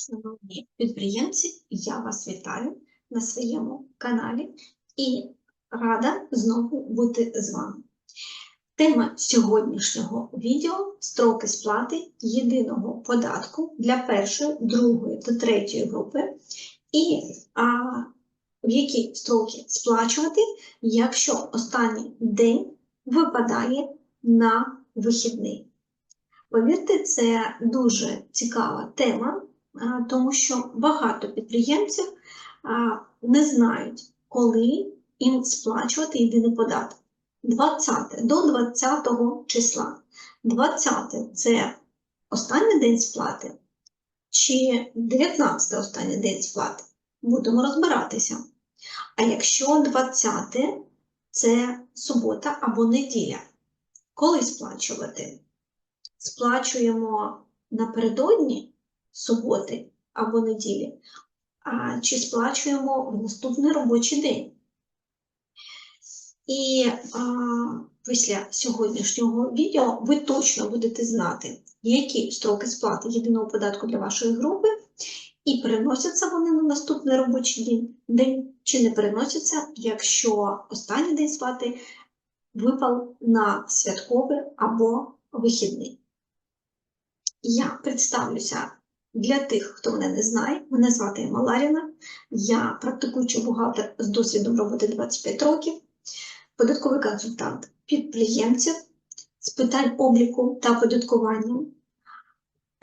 Шановні підприємці, я вас вітаю на своєму каналі і рада знову бути з вами. Тема сьогоднішнього відео строки сплати єдиного податку для першої, другої та третьої групи, і а, в які строки сплачувати, якщо останній день випадає на вихідний. Повірте, це дуже цікава тема, тому що багато підприємців не знають, коли їм сплачувати єдиний податок. 20 до 20 числа. 20 це останній день сплати чи 19 останній день сплати. Будемо розбиратися. А якщо 20 це субота або неділя, коли сплачувати? Сплачуємо напередодні суботи або неділі, а чи сплачуємо в наступний робочий день. І а, після сьогоднішнього відео ви точно будете знати, які строки сплати єдиного податку для вашої групи, і переносяться вони на наступний робочий день, чи не переносяться, якщо останній день сплати випав на святковий або вихідний. Я представлюся для тих, хто мене не знає. Мене звати Ема Ларіна, я практикуючий бухгалтер з досвідом роботи 25 років, податковий консультант підприємців з питань обліку та податкування,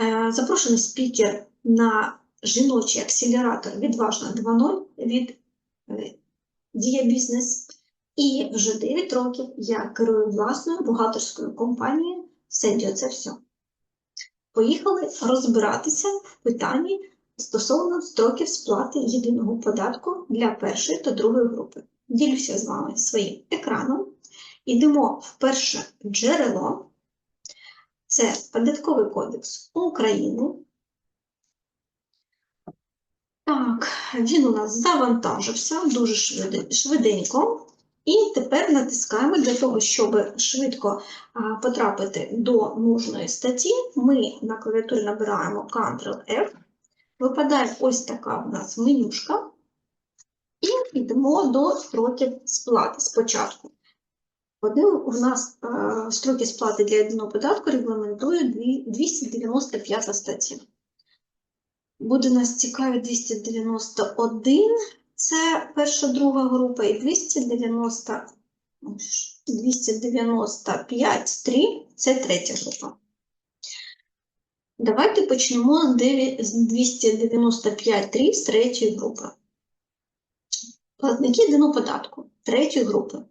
Е, запрошений спікер на жіночий акселератор Відважна 2.0 від е, Дія Бізнес. І вже 9 років я керую власною бухгалтерською компанією Сендіо це все. Поїхали розбиратися в питанні стосовно строків сплати єдиного податку для першої та другої групи. Ділюся з вами своїм екраном. Йдемо в перше джерело. Це Податковий кодекс України. Так, він у нас завантажився дуже швиденько. І тепер натискаємо для того, щоб швидко потрапити до нужної статті. Ми на клавіатурі набираємо Ctrl-F. Випадає ось така в нас менюшка. І йдемо до строків сплати спочатку. Один у нас строки сплати для єдиного податку регламентує 295 стаття. Буде нас цікаві 291, це перша друга група, і 290, 295.3 це третя група. Давайте почнемо з 295.3 з третьої групи. Платники єдиного податку третьої групи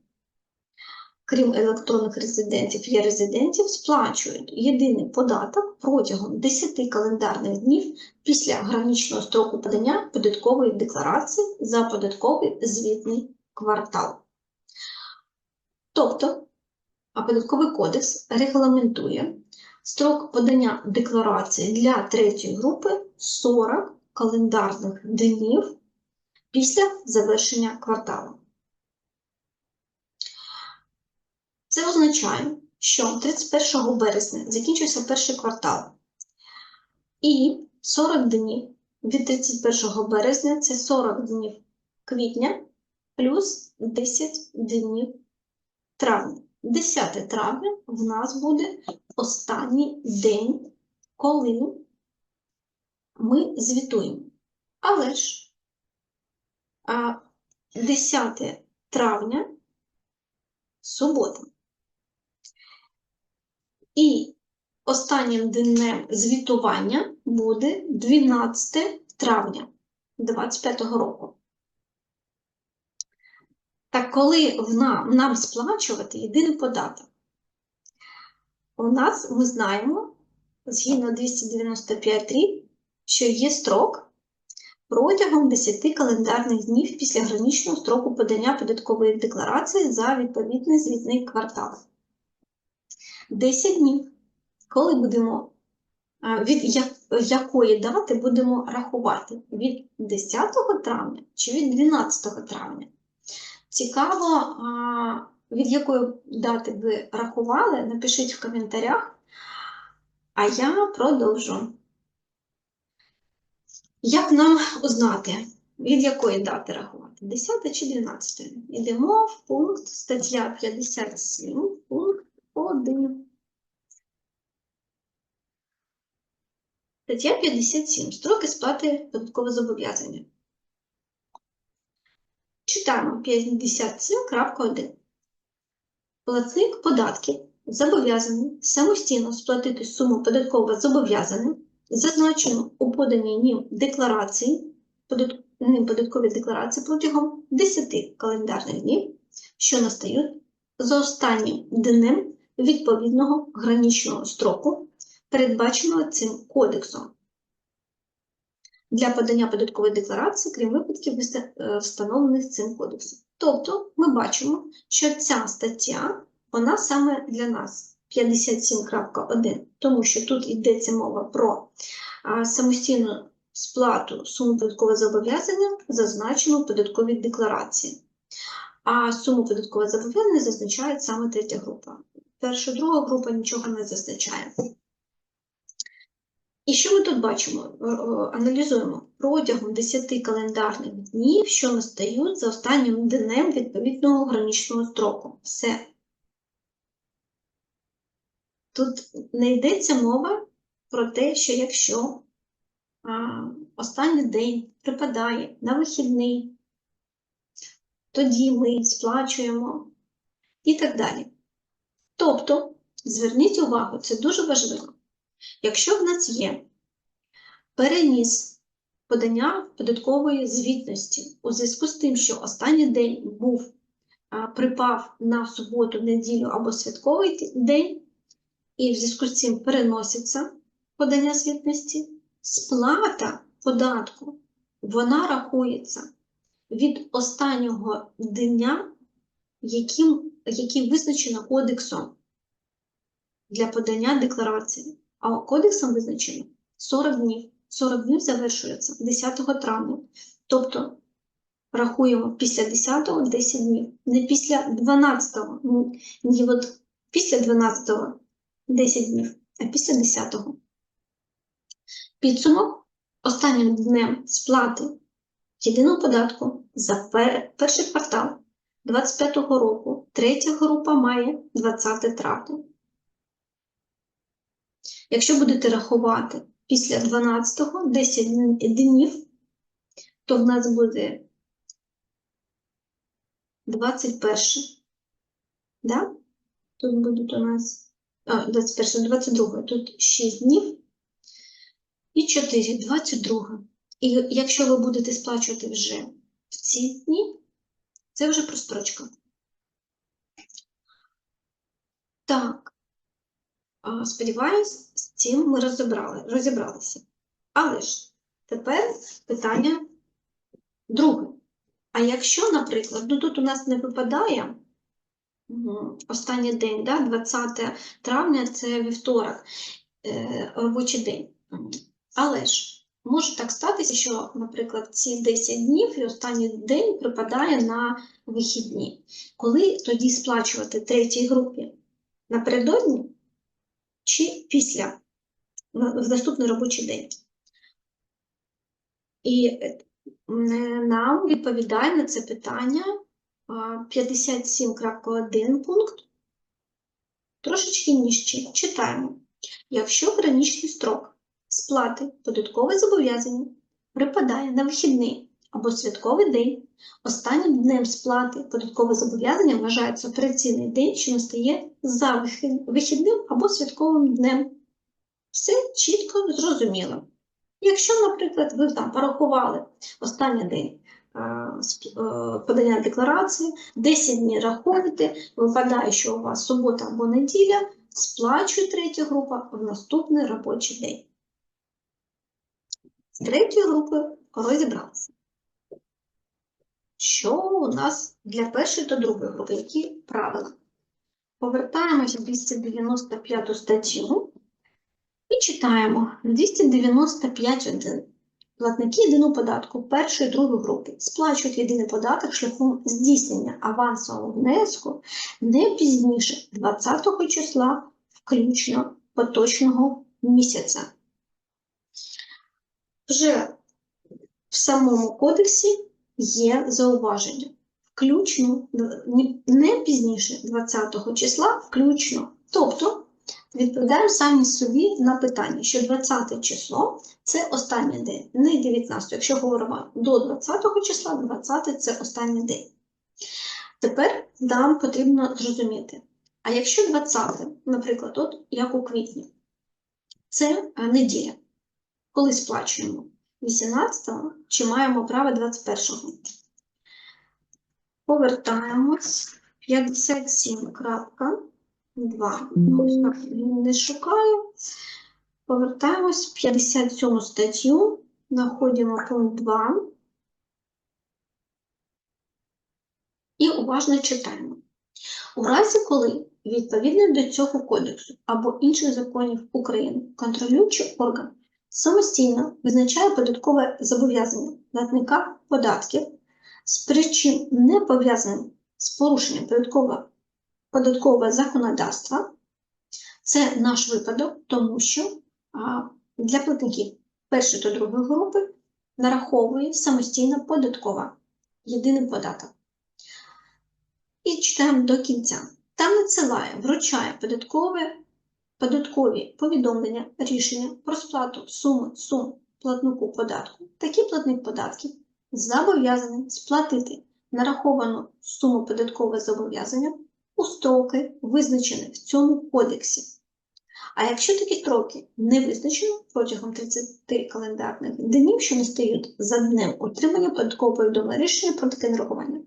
крім електронних резидентів і резидентів, сплачують єдиний податок протягом 10 календарних днів після граничного строку подання податкової декларації за податковий звітний квартал. Тобто, податковий кодекс регламентує строк подання декларації для третьої групи 40 календарних днів після завершення кварталу. Це що 31 березня закінчився перший квартал, і 40 днів від 31 березня це 40 днів квітня плюс 10 днів травня. 10 травня в нас буде останній день, коли ми звітуємо. Але ж 10 травня субота. І останнім днем звітування буде 12 травня 2025 року. Так коли в нам, нам сплачувати єдиний податок? У нас ми знаємо, згідно 295.3, що є строк протягом 10 календарних днів після граничного строку подання податкової декларації за відповідний звітний квартал. 10 днів. Коли будемо, від якої дати будемо рахувати? Від 10 травня чи від 12 травня? Цікаво, від якої дати ви рахували, напишіть в коментарях, а я продовжу. Як нам узнати, від якої дати рахувати? 10 чи 12? Йдемо в пункт стаття 57, 1. Стаття 57. Строки сплати податкового зобов'язання. Читаємо 57.1. Платник податків зобов'язаний самостійно сплатити суму податкового зобов'язання, зазначену у поданій ним декларації, ним податковій декларації протягом 10 календарних днів, що настають за останнім днем відповідного граничного строку, передбаченого цим кодексом. Для подання податкової декларації, крім випадків, е, встановлених цим кодексом. Тобто ми бачимо, що ця стаття, вона саме для нас 57.1, тому що тут йдеться мова про самостійну сплату суми податкового зобов'язання, зазначену в податковій декларації. А суму податкового зобов'язання зазначає саме третя група. Перша, друга група нічого не зазначає. І що ми тут бачимо? Е, е, Аналізуємо протягом 10 календарних днів, що настають за останнім днем відповідного граничного строку. Все. Тут не йдеться мова про те, що якщо а, останній день припадає на вихідний, тоді ми сплачуємо і так далі. Тобто, зверніть увагу, це дуже важливо. Якщо в нас є переніс подання податкової звітності у зв'язку з тим, що останній день був припав на суботу, неділю або святковий день, і в зв'язку з цим переноситься подання звітності, сплата податку вона рахується від останнього дня, яким, який визначено кодексом для подання декларації. А кодексом визначено 40 днів. 40 днів завершується 10 травня. Тобто рахуємо після 10-го 10 днів, не після 12-го, ні, ні от після 12-го 10 днів, а після 10-го. Підсумок останнім днем сплати єдиного податку за пер- перший квартал 25-го року, третя група має 20 травня. Якщо будете рахувати після 12-го 10 днів, то в нас буде 21. Да? Тут будуть у нас а, 21, 22, тут 6 днів і 4, 22. І якщо ви будете сплачувати вже в ці дні, це вже прострочка. Так. А, Сподіваюсь, з цим ми розібрали, розібралися. Але ж тепер питання друге. А якщо, наприклад, ну тут у нас не випадає останній день, да, 20 травня це вівторок, е, робочий день. Але ж може так статися, що, наприклад, ці 10 днів і останній день припадає на вихідні. Коли тоді сплачувати третій групі? Напередодні чи після в наступний робочий день? І е, нам відповідає на це питання 57.1 пункт. Трошечки нижче. Читаємо. Якщо граничний строк сплати податкове зобов'язання припадає на вихідний або святковий день, останнім днем сплати податкове зобов'язання вважається операційний день, що настає за вихідним або святковим днем. Все чітко зрозуміло. Якщо, наприклад, ви там порахували останній день е, е, подання декларації, 10 днів рахуєте, випадає, що у вас субота або неділя, сплачує третя група в наступний робочий день. З третьою групою розібралися. Що у нас для першої та другої групи? Які правила? Повертаємося в 295 статтю і читаємо 295.1. Платники єдиного податку першої і другої групи сплачують єдиний податок шляхом здійснення авансового внеску не пізніше 20 числа включно поточного місяця. Вже в самому кодексі є зауваження. Включно не пізніше 20 числа, включно. Тобто відповідаємо самі собі на питання, що 20 число це останній день, не 19. Якщо говоримо до 20 числа, 20 це останній день. Тепер нам потрібно зрозуміти, а якщо 20, наприклад, от як у квітні, це е, неділя, коли сплачуємо 18-го чи маємо право 21-го? Повертаємось 57.2. Ну, так, не шукаю. Повертаємось в 57 статтю, знаходимо пункт 2 і уважно читаємо. У разі, коли відповідно до цього кодексу або інших законів України контролюючий орган самостійно визначає податкове зобов'язання платника податків з причин не пов'язаних з порушенням податкового, податкового законодавства, це наш випадок, тому що для платників першої та другої групи нараховує самостійно податкова єдиний податок. І читаємо до кінця. Та надсилає, вручає податкове, податкові повідомлення, рішення про сплату суми сум платнику податку. Такий платник податків зобов'язаний сплатити нараховану суму податкового зобов'язання у строки, визначені в цьому кодексі. А якщо такі строки не визначено протягом 30 календарних днів, що не стають за днем отримання податкового повідомлення рішення про таке нарахування.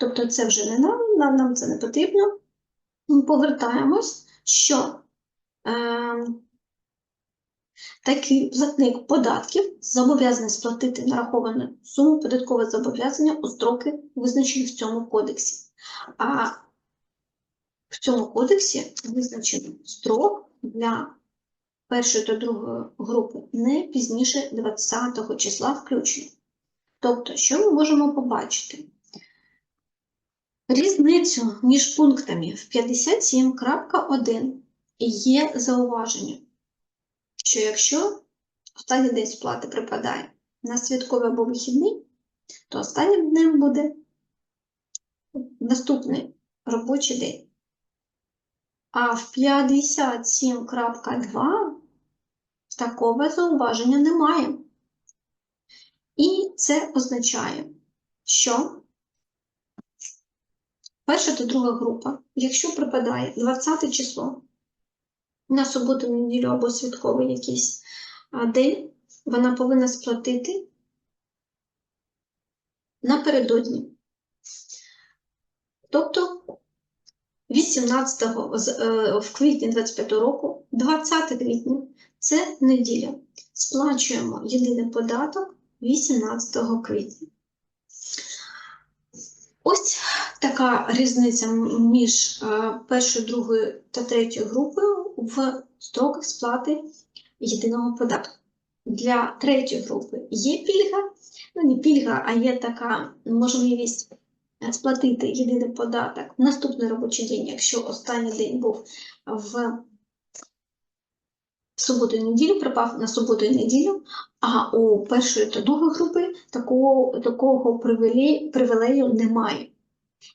Тобто це вже не нам, нам, нам це не потрібно. Ми повертаємось, що такий платник податків зобов'язаний сплатити нараховану суму податкового зобов'язання у строки, визначені в цьому кодексі. А в цьому кодексі визначено строк для першої та другої групи не пізніше 20 числа включно. Тобто, що ми можемо побачити? Різницю між пунктами в 57.1 є зауваження, що якщо останній день сплати припадає на святковий або вихідний, то останнім днем буде наступний робочий день. А в 57.2 такого зауваження немає. І це означає, що перша та друга група, якщо припадає 20 число на суботу, неділю або святковий якийсь день, вона повинна сплатити напередодні. Тобто 18 з- е, в квітні 25 року, 20 квітня це неділя. Сплачуємо єдиний податок 18 квітня. Ось така різниця між е, першою, другою та третьою групою в строках сплати єдиного податку. Для третьої групи є пільга, ну не пільга, а є така можливість е, сплатити єдиний податок в наступний робочий день, якщо останній день був в суботу і неділю, припав на суботу і неділю, а у першої та другої групи такого, такого привілею, немає.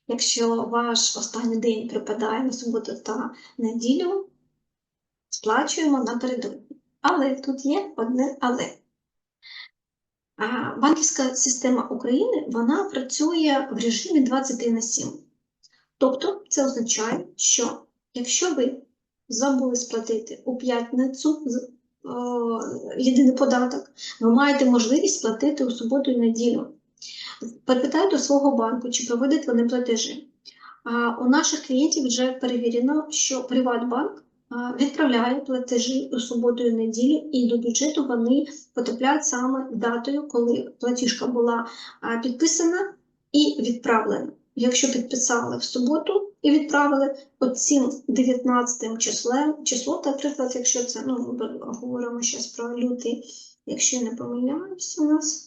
Якщо ваш останній день припадає на суботу та неділю, сплачуємо напередодні. Але тут є одне але. Банківська система України вона працює в режимі 20 на 7. Тобто це означає, що якщо ви забули сплатити у п'ятницю єдиний податок, ви маєте можливість сплатити у суботу і неділю. Перепитайте у свого банку, чи проводять вони платежі. А у наших клієнтів вже перевірено, що Приватбанк відправляє платежі у суботу і неділю, і до бюджету вони потрапляють саме датою, коли платіжка була підписана і відправлена. Якщо підписали в суботу і відправили оцим 19 числом, число, наприклад, якщо це, ну, говоримо зараз про лютий, якщо не помиляюсь, у нас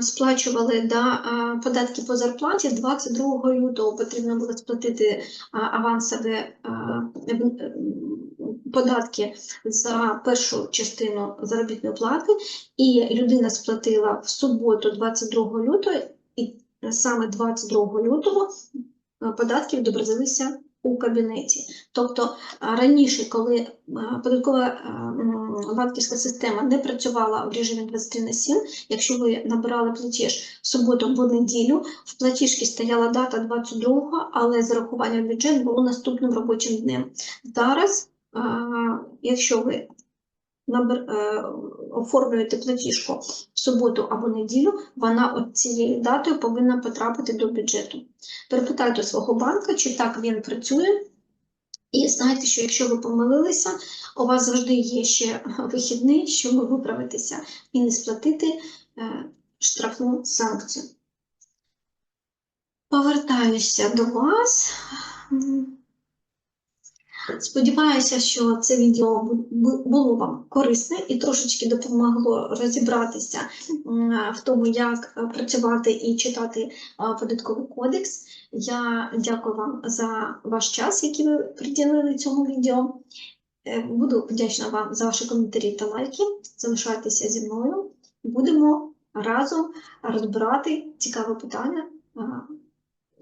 сплачували да, е, податки по зарплаті 22 лютого потрібно було сплатити е, е, податки за першу частину заробітної плати, і людина сплатила в суботу, 22 лютого, і саме 22 лютого е, податки відобразилися у кабінеті. Тобто раніше, коли е, податкова е, банківська система не працювала в режимі 23 на 7, якщо ви набирали платіж в суботу або неділю, в платіжці стояла дата 22, але зарахування в бюджет було наступним робочим днем. Зараз, якщо ви е, оформлюєте платіжку в суботу або неділю, вона цією датою повинна потрапити до бюджету. Перепитайте свого банка, чи так він працює. І знайте, що якщо ви помилилися, у вас завжди є ще вихідний, щоб виправитися і не сплатити е, штрафну санкцію. Повертаюся до вас. Сподіваюся, що це відео бу- бу- було вам корисне і трошечки допомогло розібратися в тому, як е, працювати і читати е, податковий кодекс. Я дякую вам за ваш час, який ви приділили цьому відео. Е, Буду вдячна вам за ваші коментарі та лайки. Залишайтеся зі мною. Будемо разом розбирати цікаве питання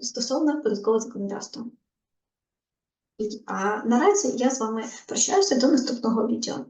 стосовно податкового законодавства. А наразі я з вами прощаюся до наступного відео.